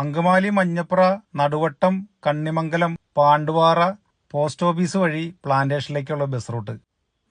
Angamaly Manjapra Naduvattom Kannimangalam Pandupara post office വഴി പ്ലാന്റേഷനിലേക്കുള്ള bus route.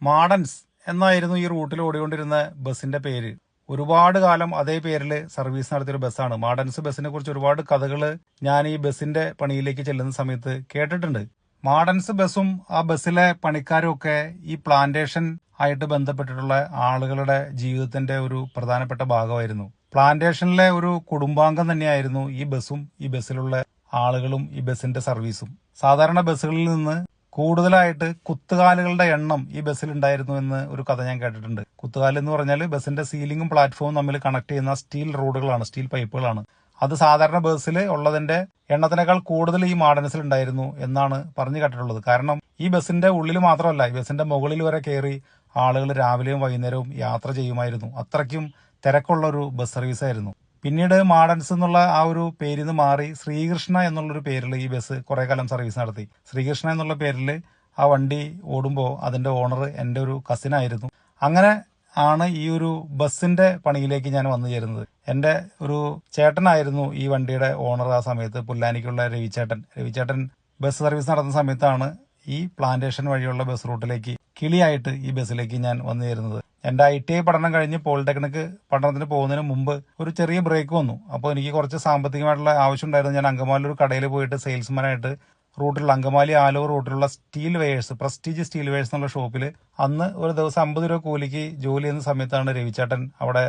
മാഡൻസ് എന്നായിരുന്നു ഈ റൂട്ടിൽ ഓടിക്കൊണ്ടിരുന്ന ബസ്സിന്റെ പേര്. ഒരുപാട് കാലം അതേ പേരിൽ സർവീസ് നടത്തിയൊരു ബസ്സാണ്. മാഡൻസ് ബസ്സിനെ കുറിച്ച് ഒരുപാട് കഥകൾ ഞാൻ ഈ ബസ്സിന്റെ പണിയിലേക്ക് ചെല്ലുന്ന സമയത്ത് കേട്ടിട്ടുണ്ട്. മാഡൻസ് ബസ്സും ആ ബസ്സിലെ പണിക്കാരും ഒക്കെ ഈ പ്ലാന്റേഷൻ ആയിട്ട് ബന്ധപ്പെട്ടിട്ടുള്ള ആളുകളുടെ ജീവിതത്തിന്റെ ഒരു പ്രധാനപ്പെട്ട ഭാഗമായിരുന്നു. പ്ലാന്റേഷനിലെ ഒരു കുടുംബാംഗം തന്നെയായിരുന്നു ഈ ബസ്സും ഈ ബസ്സിലുള്ള ആളുകളും ഈ ബസ്സിന്റെ സർവീസും. സാധാരണ ബസ്സുകളിൽ നിന്ന് കൂടുതലായിട്ട് കുത്തുകാലുകളുടെ എണ്ണം ഈ ബസ്സിൽ ഉണ്ടായിരുന്നു എന്ന് ഒരു കഥ ഞാൻ കേട്ടിട്ടുണ്ട്. കുത്തുകാൽ എന്ന് പറഞ്ഞാൽ ബസ്സിന്റെ സീലിംഗും പ്ലാറ്റ്ഫോമും തമ്മിൽ കണക്ട് ചെയ്യുന്ന സ്റ്റീൽ റോഡുകളാണ് സ്റ്റീൽ പൈപ്പുകളാണ്. അത് സാധാരണ ബസ്സിൽ ഉള്ളതിന്റെ എണ്ണത്തിനേക്കാൾ കൂടുതൽ ഈ മാഡനസിൽ ഉണ്ടായിരുന്നു എന്നാണ് പറഞ്ഞു കേട്ടിട്ടുള്ളത്. കാരണം ഈ ബസ്സിന്റെ ഉള്ളിൽ മാത്രമല്ല ഈ ബസ്സിന്റെ മുകളിൽ വരെ കയറി ആളുകൾ രാവിലെയും വൈകുന്നേരവും യാത്ര ചെയ്യുമായിരുന്നു. അത്രയ്ക്കും തിരക്കുള്ള ഒരു ബസ് സർവീസ് ആയിരുന്നു. പിന്നീട് മാഡൻസ് എന്നുള്ള ആ ഒരു പേരിൽ നിന്ന് മാറി ശ്രീകൃഷ്ണ എന്നുള്ളൊരു പേരിൽ ഈ ബസ് കുറെ കാലം സർവീസ് നടത്തി. ശ്രീകൃഷ്ണ എന്നുള്ള പേരിൽ ആ വണ്ടി ഓടുമ്പോൾ അതിന്റെ ഓണർ എന്റെ ഒരു കസിനായിരുന്നു അങ്ങനെ ആണ് ഈ ഒരു ബസ്സിന്റെ പണിയിലേക്ക് ഞാൻ വന്നു ചേരുന്നത്. എന്റെ ഒരു ചേട്ടനായിരുന്നു ഈ വണ്ടിയുടെ ഓണർ ആ സമയത്ത് പുല്ലാനിക്കുള്ള രവിചേട്ടൻ രവിചേട്ടൻ ബസ് സർവീസ് നടത്തുന്ന സമയത്താണ് ഈ പ്ലാന്റേഷൻ വഴിയുള്ള ബസ് റൂട്ടിലേക്ക് കിളിയായിട്ട് ഈ ബസ്സിലേക്ക് ഞാൻ വന്നു ചേരുന്നത്. എന്റെ ഐ ടി ഐ പഠനം കഴിഞ്ഞ് പോളിടെക്നിക് പഠനത്തിന് പോകുന്നതിന് മുമ്പ് ഒരു ചെറിയ ബ്രേക്ക് വന്നു. അപ്പോൾ എനിക്ക് കുറച്ച് സാമ്പത്തികമായിട്ടുള്ള ആവശ്യം ഉണ്ടായിരുന്നു ഞാൻ അങ്കമാലി ഒരു കടയിൽ പോയിട്ട് സെയിൽസ്മാനായിട്ട് റൂട്ടിലുള്ള അങ്കമാലി ആലോ റൂട്ടിലുള്ള steel wares prestige steel wares എന്നുള്ള ഷോപ്പിൽ അന്ന് ഒരു ദിവസം അമ്പത് രൂപ കൂലിക്ക് ജോലി ചെയ്യുന്ന സമയത്താണ് രവിചേട്ടൻ അവിടെ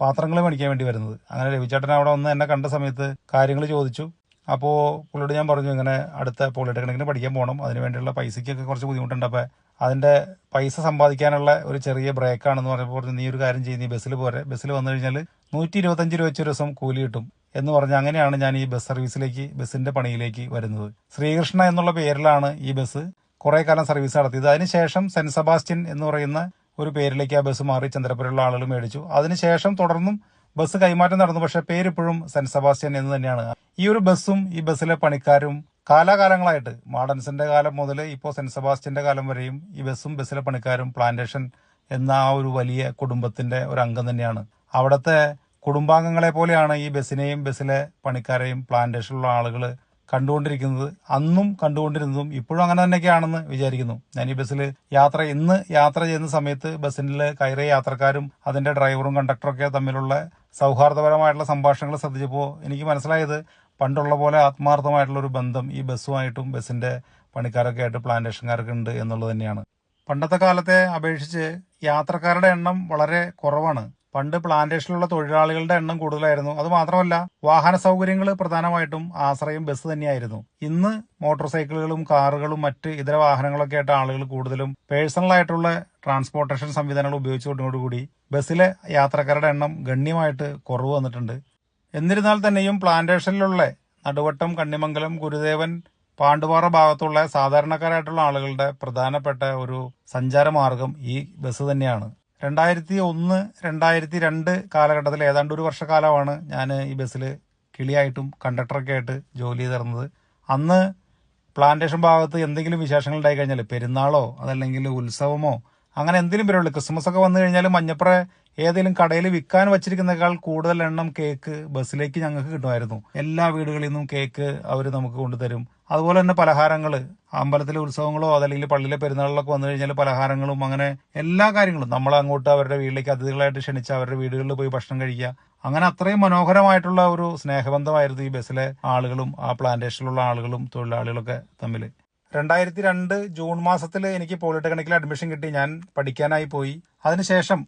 പാത്രങ്ങൾ മേടിക്കാൻ വേണ്ടി വരുന്നത്. അങ്ങനെ രവിചേട്ടൻ അവിടെ ഒന്ന് എന്നെ കണ്ട സമയത്ത് കാര്യങ്ങൾ ചോദിച്ചു. അപ്പോൾ പുള്ളിയോട് ഞാൻ പറഞ്ഞു ഇങ്ങനെ അടുത്ത പോളിടെക്നിക്കിന് പഠിക്കാൻ പോകണം അതിന് വേണ്ടിയുള്ള പൈസയ്ക്കൊക്കെ കുറച്ച് ബുദ്ധിമുട്ടുണ്ട്. അപ്പോൾ അതിന്റെ പൈസ സമ്പാദിക്കാനുള്ള ഒരു ചെറിയ ബ്രേക്കാണെന്ന് പറഞ്ഞപ്പോൾ നീ ഒരു കാര്യം ചെയ്യുന്ന ഈ ബസ്സിൽ പോരെ. ബസ്സിൽ വന്നു കഴിഞ്ഞാൽ നൂറ്റി ഇരുപത്തഞ്ച് രൂപ വെച്ച് ഒരു ദിവസം കൂലി കിട്ടും. എന്ന് പറഞ്ഞ് അങ്ങനെയാണ് ഞാൻ ഈ ബസ് സർവീസിലേക്ക് ബസ്സിന്റെ പണിയിലേക്ക് വരുന്നത്. ശ്രീകൃഷ്ണ എന്നുള്ള പേരിലാണ് ഈ ബസ് കുറേ കാലം സർവീസ് നടത്തിയത്. അതിനുശേഷം സെന്റ് സെബാസ്റ്റ്യൻ എന്ന് പറയുന്ന ഒരു പേരിലേക്ക് ആ ബസ് മാറി ചന്ദ്രപുരമുള്ള ആളുകൾ മേടിച്ചു. അതിനുശേഷം തുടർന്നും ബസ് കൈമാറ്റം നടന്നു. പക്ഷേ പേരിപ്പോഴും സെന്റ് സെബാസ്റ്റ്യൻ എന്ന് തന്നെയാണ്. ഈ ഒരു ബസ്സും ഈ ബസ്സിലെ പണിക്കാരും കാലാകാലങ്ങളായിട്ട് മാഡൻസിന്റെ കാലം മുതൽ ഇപ്പോൾ സെന്റ് സെബാസ്റ്റ്യന്റെ കാലം വരെയും ഈ ബസ്സും ബസ്സിലെ പണിക്കാരും പ്ലാന്റേഷൻ എന്ന ആ ഒരു വലിയ കുടുംബത്തിന്റെ ഒരു അംഗം തന്നെയാണ്. അവിടുത്തെ കുടുംബാംഗങ്ങളെ പോലെയാണ് ഈ ബസ്സിനെയും ബസ്സിലെ പണിക്കാരെയും പ്ലാന്റേഷനിലുള്ള ആളുകൾ കണ്ടുകൊണ്ടിരിക്കുന്നത്. അന്നും കണ്ടുകൊണ്ടിരുന്നതും ഇപ്പോഴും അങ്ങനെ തന്നെയൊക്കെയാണെന്ന് വിചാരിക്കുന്നു. ഞാൻ ഈ ബസ്സിൽ യാത്ര ഇന്ന് യാത്ര ചെയ്യുന്ന സമയത്ത് ബസ്സിൽ കയറിയ യാത്രക്കാരും അതിന്റെ ഡ്രൈവറും കണ്ടക്ടറും ഒക്കെ തമ്മിലുള്ള സൗഹാർദ്ദപരമായിട്ടുള്ള സംഭാഷണങ്ങൾ ശ്രദ്ധിച്ചപ്പോൾ എനിക്ക് മനസ്സിലായത് പണ്ടുള്ള പോലെ ആത്മാർത്ഥമായിട്ടുള്ള ഒരു ബന്ധം ഈ ബസ്സുമായിട്ടും ബസ്സിന്റെ പണിക്കാരൊക്കെ ആയിട്ട് പ്ലാന്റേഷൻകാരൊക്കെ ഉണ്ട് എന്നുള്ളത് തന്നെയാണ്. പണ്ടത്തെ കാലത്തെ അപേക്ഷിച്ച് യാത്രക്കാരുടെ എണ്ണം വളരെ കുറവാണ്. പണ്ട് പ്ലാന്റേഷനിലുള്ള തൊഴിലാളികളുടെ എണ്ണം കൂടുതലായിരുന്നു. അത് മാത്രമല്ല വാഹന സൗകര്യങ്ങൾ പ്രധാനമായിട്ടും ആശ്രയം ബസ് തന്നെയായിരുന്നു. ഇന്ന് മോട്ടോർ സൈക്കിളുകളും കാറുകളും മറ്റ് ഇതര വാഹനങ്ങളൊക്കെ ആയിട്ട് ആളുകൾ കൂടുതലും പേഴ്സണൽ ആയിട്ടുള്ള ട്രാൻസ്പോർട്ടേഷൻ സംവിധാനങ്ങൾ ഉപയോഗിച്ചുകൊണ്ടോടുകൂടി ബസ്സിലെ യാത്രക്കാരുടെ എണ്ണം ഗണ്യമായിട്ട് കുറവ് വന്നിട്ടുണ്ട്. എന്നിരുന്നാൽ തന്നെയും പ്ലാന്റേഷനിലുള്ള നടുവട്ടം കണ്ണിമംഗലം ഗുരുദേവൻ പാണ്ടുപാറ ഭാഗത്തുള്ള സാധാരണക്കാരായിട്ടുള്ള ആളുകളുടെ പ്രധാനപ്പെട്ട ഒരു സഞ്ചാരമാർഗം ഈ ബസ് തന്നെയാണ്. രണ്ടായിരത്തി ഒന്ന് രണ്ടായിരത്തി രണ്ട് കാലഘട്ടത്തിൽ ഏതാണ്ട് ഒരു വർഷക്കാലമാണ് ഞാൻ ഈ ബസ്സിൽ കിളിയായിട്ടും കണ്ടക്ടറൊക്കെ ആയിട്ട് ജോലി ചെയ്തിരുന്നത്. അന്ന് പ്ലാന്റേഷൻ ഭാഗത്ത് എന്തെങ്കിലും വിശേഷങ്ങൾ ഉണ്ടായി കഴിഞ്ഞാൽ പെരുന്നാളോ അതല്ലെങ്കിൽ ഉത്സവമോ അങ്ങനെ എന്തിനും പരിപാടി ക്രിസ്മസ് ഒക്കെ വന്നു കഴിഞ്ഞാൽ മഞ്ഞപ്പുറ ഏതെങ്കിലും കടയിൽ വിൽക്കാൻ വെച്ചിരിക്കുന്നേക്കാൾ കൂടുതൽ എണ്ണം കേക്ക് ബസ്സിലേക്ക് ഞങ്ങൾക്ക് കിട്ടുമായിരുന്നു. എല്ലാ വീടുകളിൽ നിന്നും കേക്ക് അവർ നമുക്ക് കൊണ്ടുതരും. അതുപോലെ തന്നെ പലഹാരങ്ങൾ അമ്പലത്തിലെ ഉത്സവങ്ങളോ അതല്ലെങ്കിൽ പള്ളിയിലെ പെരുന്നാളിലൊക്കെ വന്നു കഴിഞ്ഞാൽ പലഹാരങ്ങളും അങ്ങനെ എല്ലാ കാര്യങ്ങളും. നമ്മൾ അങ്ങോട്ട് അവരുടെ വീട്ടിലേക്ക് അതിഥികളായിട്ട് ക്ഷണിച്ച് അവരുടെ വീടുകളിൽ പോയി ഭക്ഷണം കഴിക്കുക. അങ്ങനെ അത്രയും മനോഹരമായിട്ടുള്ള ഒരു സ്നേഹബന്ധമായിരുന്നു ഈ ബസ്സിലെ ആളുകളും ആ പ്ലാന്റേഷനിലുള്ള ആളുകളും തൊഴിലാളികളൊക്കെ തമ്മിൽ. രണ്ടായിരത്തി രണ്ട് ജൂൺ മാസത്തിൽ എനിക്ക് പോളിടെക്നിക്കിൽ അഡ്മിഷൻ കിട്ടി ഞാൻ പഠിക്കാനായി പോയി. അതിനുശേഷം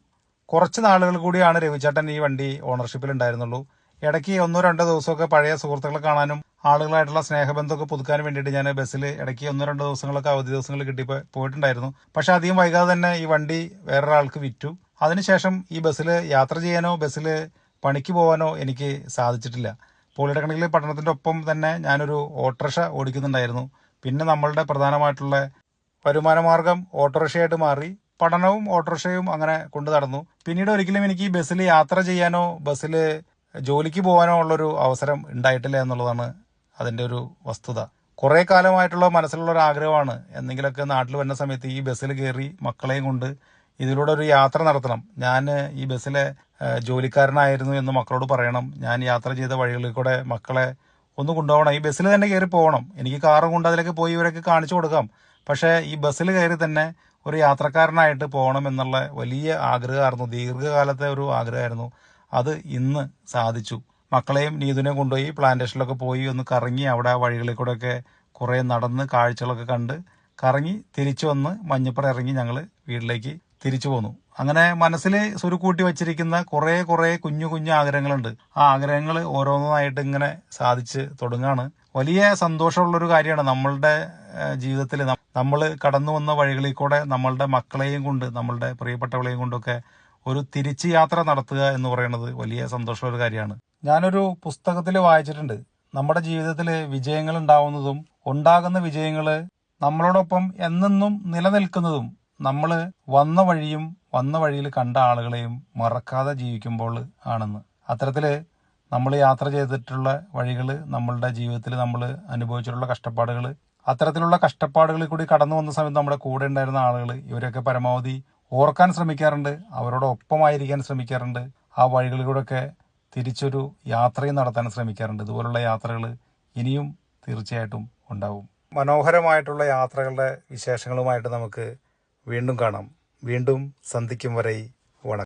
കുറച്ച് നാളുകൾ കൂടിയാണ് രവിചേട്ടൻ ഈ വണ്ടി ഓണർഷിപ്പിൽ ഉണ്ടായിരുന്നുള്ളൂ. ഇടയ്ക്ക് ഒന്നോ രണ്ടോ ദിവസമൊക്കെ പഴയ സുഹൃത്തുക്കളെ കാണാനും ആളുകളായിട്ടുള്ള സ്നേഹബന്ധമൊക്കെ പുതുക്കാനും വേണ്ടിയിട്ട് ഞാൻ ബസ്സിൽ ഇടയ്ക്ക് ഒന്നോ രണ്ടോ ദിവസങ്ങളൊക്കെ അവധി ദിവസങ്ങൾ കിട്ടി പോയിട്ടുണ്ടായിരുന്നു. പക്ഷെ അധികം വൈകാതെ തന്നെ ഈ വണ്ടി വേറൊരാൾക്ക് വിറ്റു. അതിനുശേഷം ഈ ബസ്സിൽ യാത്ര ചെയ്യാനോ ബസ്സിൽ പണിക്ക് പോകാനോ എനിക്ക് സാധിച്ചിട്ടില്ല. പോളിടെക്നിക്കിൽ പഠനത്തിന്റെ ഒപ്പം തന്നെ ഞാനൊരു ഓട്ടോറിക്ഷ ഓടിക്കുന്നുണ്ടായിരുന്നു. പിന്നെ നമ്മളുടെ പ്രധാനമായിട്ടുള്ള വരുമാനമാർഗം ഓട്ടോറിക്ഷയായിട്ട് മാറി പഠനവും ഓട്ടോറിക്ഷയും അങ്ങനെ കൊണ്ടു നടന്നു. പിന്നീട് ഒരിക്കലും എനിക്ക് ബസ്സിൽ യാത്ര ചെയ്യാനോ ബസ്സിൽ ജോലിക്ക് പോകാനോ ഉള്ളൊരു അവസരം ഉണ്ടായിട്ടില്ല എന്നുള്ളതാണ് അതിന്റെ ഒരു വസ്തുത. കുറേ കാലമായിട്ടുള്ള മനസ്സിലുള്ള ഒരു ആഗ്രഹമാണ് എന്തെങ്കിലുമൊക്കെ നാട്ടിൽ വരുന്ന സമയത്ത് ഈ ബസ്സിൽ കയറി മക്കളെയും കൊണ്ട് ഇതിലൂടെ ഒരു യാത്ര നടത്തണം. ഞാൻ ഈ ബസ്സിലെ ജോലിക്കാരനായിരുന്നു എന്ന് മക്കളോട് പറയണം. ഞാൻ യാത്ര ചെയ്ത വഴികളിൽ കൂടെ മക്കളെ ഒന്ന് കൊണ്ടുപോകണം. ഈ ബസ്സിൽ തന്നെ കയറി പോകണം. എനിക്ക് കാറും കൊണ്ട് അതിലേക്ക് പോയി ഇവരൊക്കെ കാണിച്ചു കൊടുക്കാം. പക്ഷേ ഈ ബസ്സിൽ കയറി തന്നെ ഒരു യാത്രക്കാരനായിട്ട് പോകണം എന്നുള്ള വലിയ ആഗ്രഹമായിരുന്നു. ദീർഘകാലത്തെ ഒരു ആഗ്രഹമായിരുന്നു. അത് ഇന്ന് സാധിച്ചു. മക്കളെയും നീതുനെയും കൊണ്ടുപോയി പ്ലാന്റേഷനിലൊക്കെ പോയി ഒന്ന് കറങ്ങി അവിടെ വഴികളിൽ കൂടെയൊക്കെ കുറേ നടന്ന് കാഴ്ചകളൊക്കെ കണ്ട് കറങ്ങി തിരിച്ചു വന്ന് മഞ്ഞപ്പുറം ഇറങ്ങി ഞങ്ങൾ വീട്ടിലേക്ക് തിരിച്ചു പോന്നു. അങ്ങനെ മനസ്സിൽ സുരുക്കൂട്ടി വച്ചിരിക്കുന്ന കുറേ കുറേ കുഞ്ഞു കുഞ്ഞു ആഗ്രഹങ്ങളുണ്ട്. ആ ആഗ്രഹങ്ങൾ ഓരോന്നായിട്ട് ഇങ്ങനെ സാധിച്ച് തുടങ്ങാണ്. വലിയ സന്തോഷമുള്ളൊരു കാര്യമാണ് നമ്മളുടെ ജീവിതത്തിൽ നമ്മൾ കടന്നു വന്ന വഴികളിൽ കൂടെ നമ്മളുടെ മക്കളെയും കൊണ്ട് നമ്മളുടെ പ്രിയപ്പെട്ടവളെയും കൊണ്ടൊക്കെ ഒരു തിരിച്ചു യാത്ര നടത്തുക എന്ന് പറയുന്നത് വലിയ സന്തോഷമുള്ള കാര്യമാണ്. ഞാനൊരു പുസ്തകത്തിൽ വായിച്ചിട്ടുണ്ട്. നമ്മുടെ ജീവിതത്തിൽ വിജയങ്ങൾ ഉണ്ടാവുന്നതും ഉണ്ടാകുന്ന വിജയങ്ങൾ നമ്മളോടൊപ്പം എന്നെന്നും നിലനിൽക്കുന്നതും നമ്മൾ വന്ന വഴിയും വന്ന വഴിയിൽ കണ്ട ആളുകളെയും മറക്കാതെ ജീവിക്കുമ്പോൾ ആണെന്ന്. അത്തരത്തിൽ നമ്മൾ യാത്ര ചെയ്തിട്ടുള്ള വഴികൾ നമ്മളുടെ ജീവിതത്തിൽ നമ്മൾ അനുഭവിച്ചിട്ടുള്ള കഷ്ടപ്പാടുകൾ അത്തരത്തിലുള്ള കഷ്ടപ്പാടുകളിൽ കൂടി കടന്നു വന്ന സമയത്ത് നമ്മുടെ കൂടെ ഉണ്ടായിരുന്ന ആളുകൾ ഇവരൊക്കെ പരമാവധി ഓർക്കാൻ ശ്രമിക്കാറുണ്ട് അവരോടൊപ്പമായിരിക്കാൻ ശ്രമിക്കാറുണ്ട് ആ വഴികളിലൂടെയൊക്കെ തിരിച്ചൊരു യാത്രയും നടത്താൻ ശ്രമിക്കാറുണ്ട്. ഇതുപോലുള്ള യാത്രകൾ ഇനിയും തീർച്ചയായിട്ടും ഉണ്ടാവും. മനോഹരമായിട്ടുള്ള യാത്രകളുടെ വിശേഷങ്ങളുമായിട്ട് നമുക്ക് വീണ്ടും കാണാം. വീണ്ടും സന്ധിക്കും വരെ വണക്കം.